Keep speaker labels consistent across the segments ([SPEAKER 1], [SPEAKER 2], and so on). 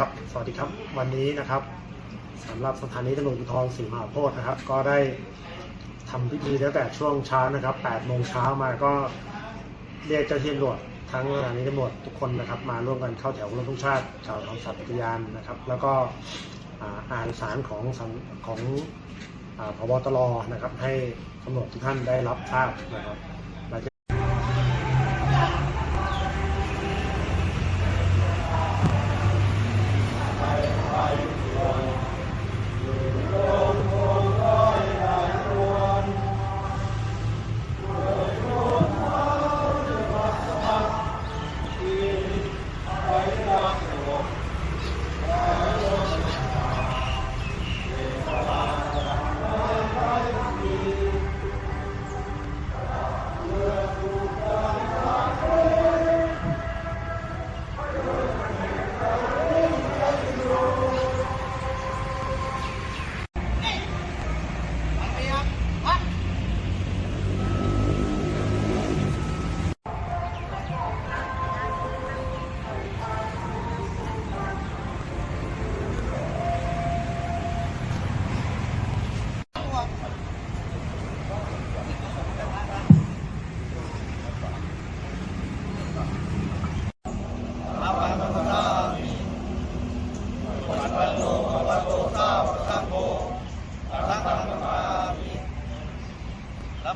[SPEAKER 1] ครับ สวัสดีครับ วันนี้นะครับสำหรับสถานีตำรวจภูธรศรีมหาโพธิ์นะครับ ก็ได้ทำพิธีตั้งแต่ช่วงเช้านะครับ8โมงเช้ามาก็เรียกเจ้าหน้าที่ตำรวจทั้งสถานีตำรวจทุกคนนะครับ มาร่วมกันเข้าแถวเคารพธงชาติชาวของสัตว์ปฏิญาณนะครับ แล้วก็อ่านสารของของพบตรนะครับ ให้ตำรวจทุกท่านได้รับทราบนะครับ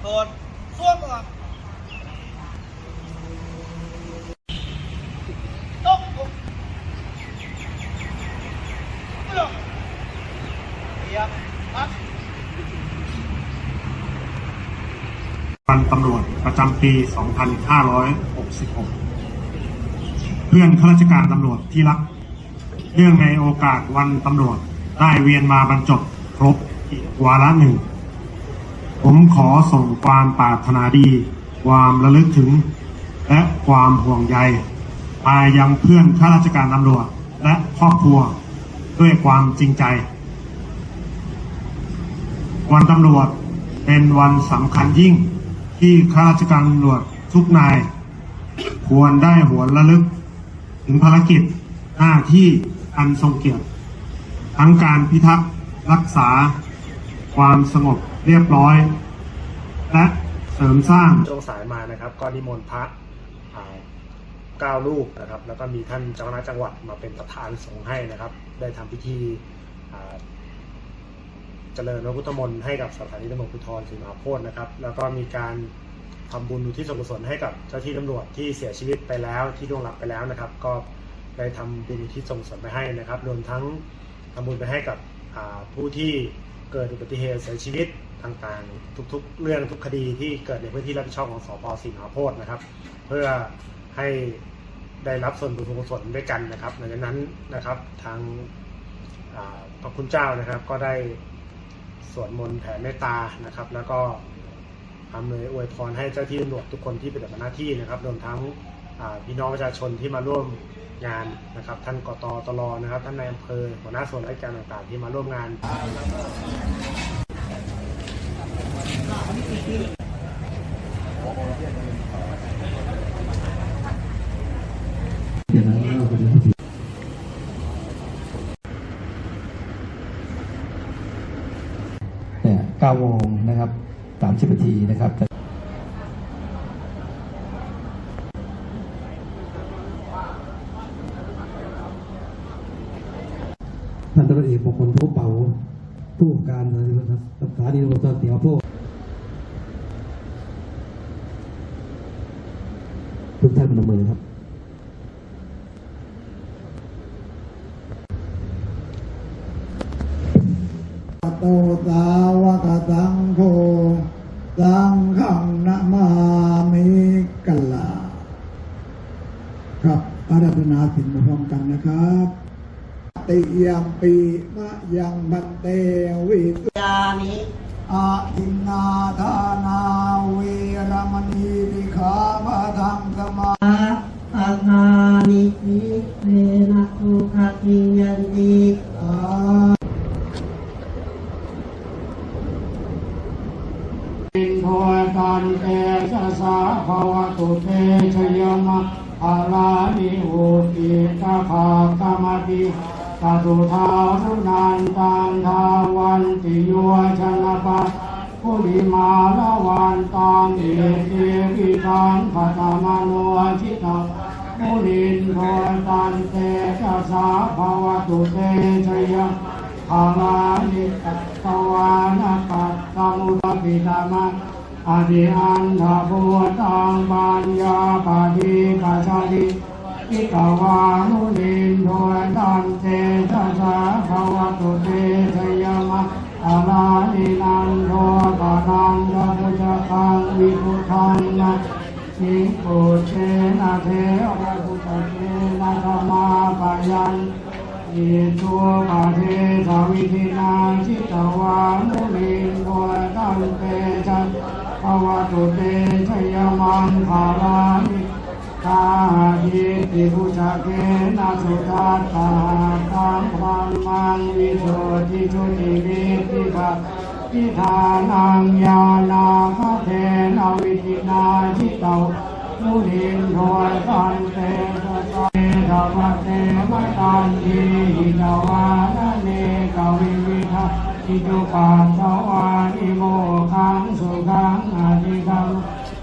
[SPEAKER 2] ระเบิดส้วมออกตกลงลงเรียบปั๊บ
[SPEAKER 1] วันตำรวจประจำปี 2566 เพื่อนข้าราชการตำรวจที่รัก เรื่องในโอกาสวันตำรวจได้เวียนมาบรรจบครบอีกวาระหนึ่ง ผมขอส่งความปรารถนาดี ความระลึกถึง และความห่วงใยมายังเพื่อนข้าราชการตำรวจและครอบครัวด้วยความจริงใจ วันตำรวจเป็นวันสำคัญยิ่งที่ข้าราชการตำรวจทุกนาย ควรได้หวนระลึก ถึงภารกิจหน้าที่อันทรงเกียรติทั้งการพิทักษ์รักษา ความสงบ เรียบร้อย และเสริมสร้างช่วงสายมานะครับ ก็นิมนต์พระเก้ารูปนะครับ แล้วก็มีท่านเจ้าคณะจังหวัดมาเป็นประธานสงฆ์ให้นะครับ ได้ทำพิธีเจริญพระพุทธมนต์ให้กับสถานีตำรวจภูธรศรีมหาโพธิ์นะครับ แล้วก็มีการทำบุญอุทิศส่วนกุศลให้กับเจ้าที่ตำรวจที่เสียชีวิตไปแล้วที่ล่วงลับไปแล้วนะครับ ก็ได้ทำบุญอุทิศส่วนกุศลไปให้นะครับรวมทั้งทำบุญไปให้กับผู้ที่เกิดอุบัติเหตุเสียชีวิต ต่างๆ ทุกๆ เรื่องทุกคดีที่เกิดในพื้นที่รับผิดชอบของสพศรีมหาโพธิ์นะครับ เพื่อให้ได้รับส่วนบุญส่วนกุศลด้วยกันนะครับหลังจากนั้นนะครับทางพระคุณเจ้านะครับ ก็ได้สวดมนต์แผ่เมตตานะครับ แล้วก็อำนวยอวยพรให้เจ้าที่ตำรวจทุกคนที่ปฏิบัติหน้าที่นะครับรวมทั้งพี่น้องประชาชนที่มาร่วมงานนะครับ ท่านกตตลนะครับ ท่านนายอำเภอหัวหน้าส่วนราชการต่างๆ ที่มาร่วมงาน
[SPEAKER 3] เนี่ย9โมงนะครับ 30นาทีนะครับ
[SPEAKER 4] พันตำรวจเอกมงคลทุกเป่าผู้การสถานีตำรวจเสียวโพกทุกท่านประมือครับ
[SPEAKER 5] โตสาวกสังโฆสังฆังนะมามิกัลลา ครับอาราธนาสินมาพร้อมกันนะครับติยังปีมะยังบันเตวิสุ
[SPEAKER 2] ยานิ
[SPEAKER 5] อาทินนาทานาเวรมณีวิขามาทังสมา
[SPEAKER 6] อา ติ
[SPEAKER 7] โยชนะปัสภูริมาละวันตังเอเตวิตังพัตมโนชิตามุนินโทตันเตจัสาภาวตุเตชยภาลานิตตวานาปัตตมุตปิตามะอธิอันทาภูตังปัญญาปาทิปัสสติอิตาวานุนินโดยตันเตชะสาภาวตุเต ลานินันโทปานังดัตุจักังวิพุทังนะสิปุเชนะเทวะพุทธเทนะธรรมาปายันอิทุปะเทสาวิธินาชิตวานุนินโดยตันเตชะภาวตุเตชยมังคาลานิตาหิติพุชเกนะสุทัตตาตังพังมังวิโชติชุติวิติภะ ทิทานังยานาคเทนวิธินาชิตามุนินโทตันเตสะสะเตธรรมเตมะตันทีหิตวานเนกวิวิทะอิจุปัสสวานิโมขังสุขังอธิคัง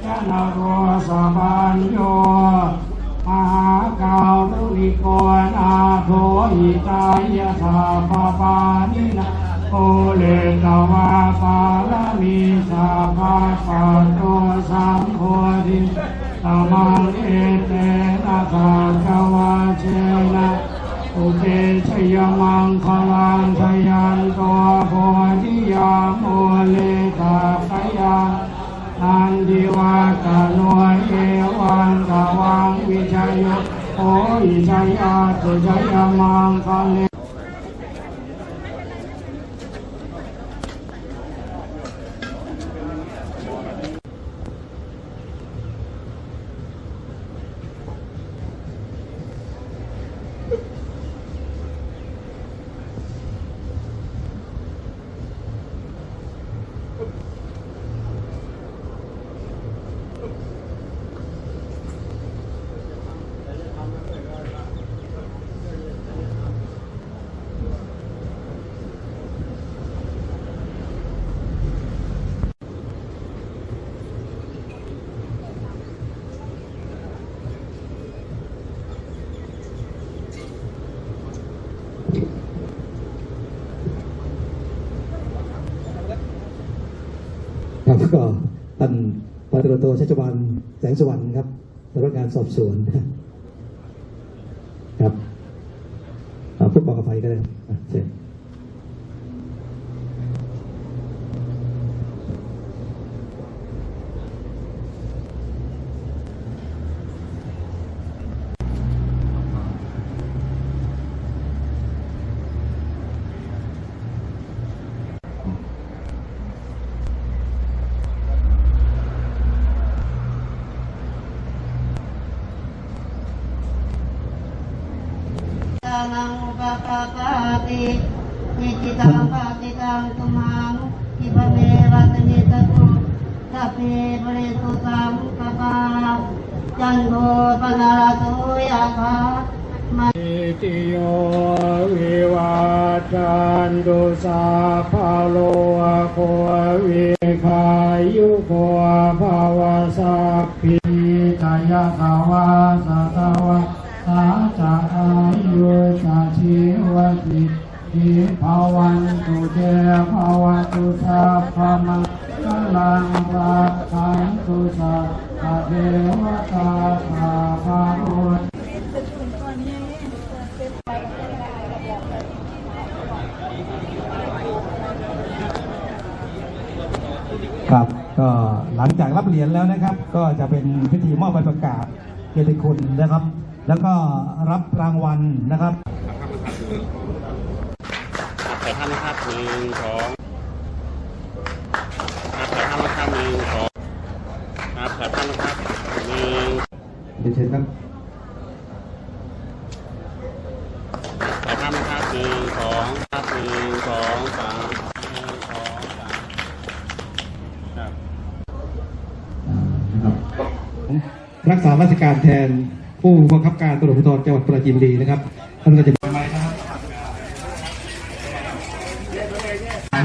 [SPEAKER 7] ยะนาโรสะบัญโยมหากาลุนิโกนาโทหิตายะธาปปานินะโอเลตวาปาลามิ สาภาปัตโตสังโพธิตมังเอเตนะทานกวาเชนะอุเตชยมังคลังชยันตัวโพธิยามโอเลตาปยา อันดิวากาโนเอวันกาวังวิจัยโออิจัยอาตุจัยมังคะเล
[SPEAKER 3] ครับก็ท่านพันตำรวจโทชัชวานแสงสวรรค์ครับสำนักงานสอบสวนครับผู้กองกับไฟก็ได้ครับเชิญ
[SPEAKER 6] ตานังปะปะปะตินิจิตังปะติตังตุมังอิปะเมวัตนิตตุสัพเพปะเรตุสังกปา จันโทปนาราโสยะภามา
[SPEAKER 7] ติโยวิวัจันตุสาภาโลโควิคายุโกภาวะสัพพิจายะภาวะสัตวะสาจายุชาชีวติทิภาวันตุเตภาวะตุสัพพมังกลังปัฏฐานตุสัพ เทวตาสาภาโอ
[SPEAKER 3] ครับก็หลังจากรับเหรียญแล้วนะครับ ก็จะเป็นพิธีมอบใบประกาศเกียรติคุณนะครับ แล้วก็รับรางวัลนะครับ
[SPEAKER 8] ถ่ายภาพนะครับหนึ่งสองครับถ่ายภาพนะครับหนึ่งสอง ครับขอท่านนะครับมี
[SPEAKER 3] เดี๋ยวเชิญครับ
[SPEAKER 8] ขอท่านนะครับหนึ่งสองครับหนึ่งสองสามหนึ่งสองสามครับค
[SPEAKER 3] รับผมรักษาราชการแทนผู้บังคับการตำรวจภูธรจังหวัดปราจีนบุรีนะครับท่านก็จะ
[SPEAKER 1] มาครับ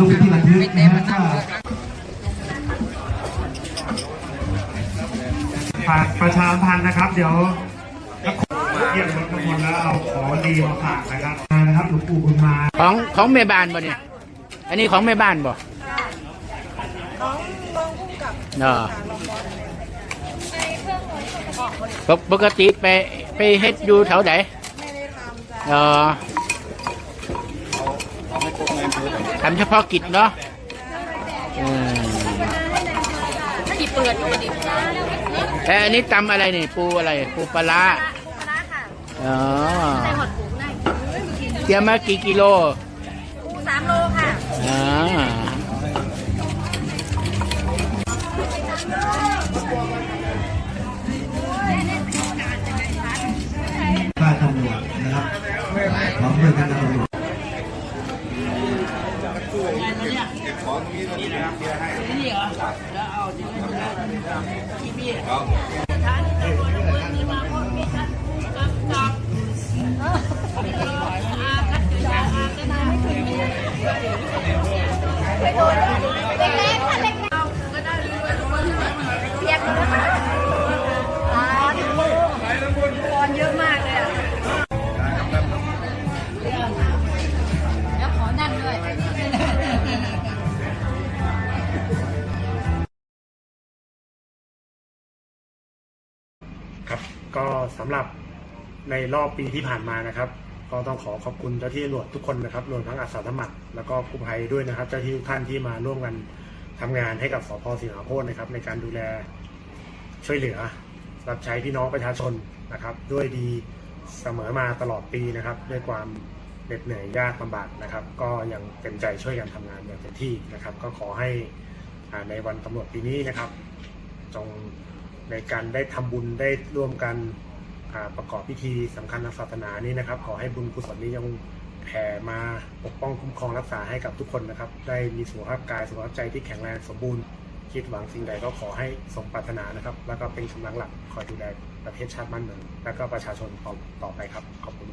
[SPEAKER 3] ลงกที่ระลึกนะครับ
[SPEAKER 1] ฝากประชาสัมพันธ์นะครับ เดี๋ยวเยี่ยมรถขบวนแล้วเอาของดีมาฝากนะครับนะครับหลวงปู่บุญมา
[SPEAKER 9] ของของแม่บ้านบ่เนี่ยอันนี้ของแม่บ้านบ่เนาะปกปกติไปไปเฮ็ดอยู่แถวไหนไม่ได้ทำจ้ะทำเฉพาะกิจเนาะอืมแต่อั นนี้ตำอะไรนี่ปูอะไร ปูปลาร้าอ๋อเตรียมมากี่กิโล
[SPEAKER 6] สามโลค่ะ
[SPEAKER 9] อ่า
[SPEAKER 1] สำหรับในรอบปีที่ผ่านมานะครับ ก็ต้องขอขอบคุณเจ้าที่ตำรวจทุกคนนะครับรวมทั้งอาสาสมัครแล้วก็กู้ภัยด้วยนะครับเจ้าที่ทุกท่านที่มาร่วมกันทำงานให้กับสพสิงหาโพธิ์นะครับ ในการดูแลช่วยเหลือ รับใช้พี่น้องประชาชนนะครับ ด้วยดีเสมอมาตลอดปีนะครับ ด้วยความเหน็ดเหนื่อยยากลำบากนะครับ ก็ยังเต็มใจช่วยกันทำงานอย่างเต็มที่นะครับ ก็ขอให้ในวันตำรวจปีนี้นะครับ จงในการได้ทำบุญได้ร่วมกัน ประกอบพิธีสำคัญทางศาสนานี้นะครับ ขอให้บุญกุศลนี้ยังแผ่มาปกป้องคุ้มครองรักษาให้กับทุกคนนะครับ ได้มีสุขภาพกายสุขภาพใจที่แข็งแรงสมบูรณ์ คิดหวังสิ่งใดก็ขอให้สมปรารถนานะครับ แล้วก็เป็นกำลังหลักคอยดูแลประเทศชาติบ้านเมือง และก็ประชาชนต่อไปครับ ขอบคุณ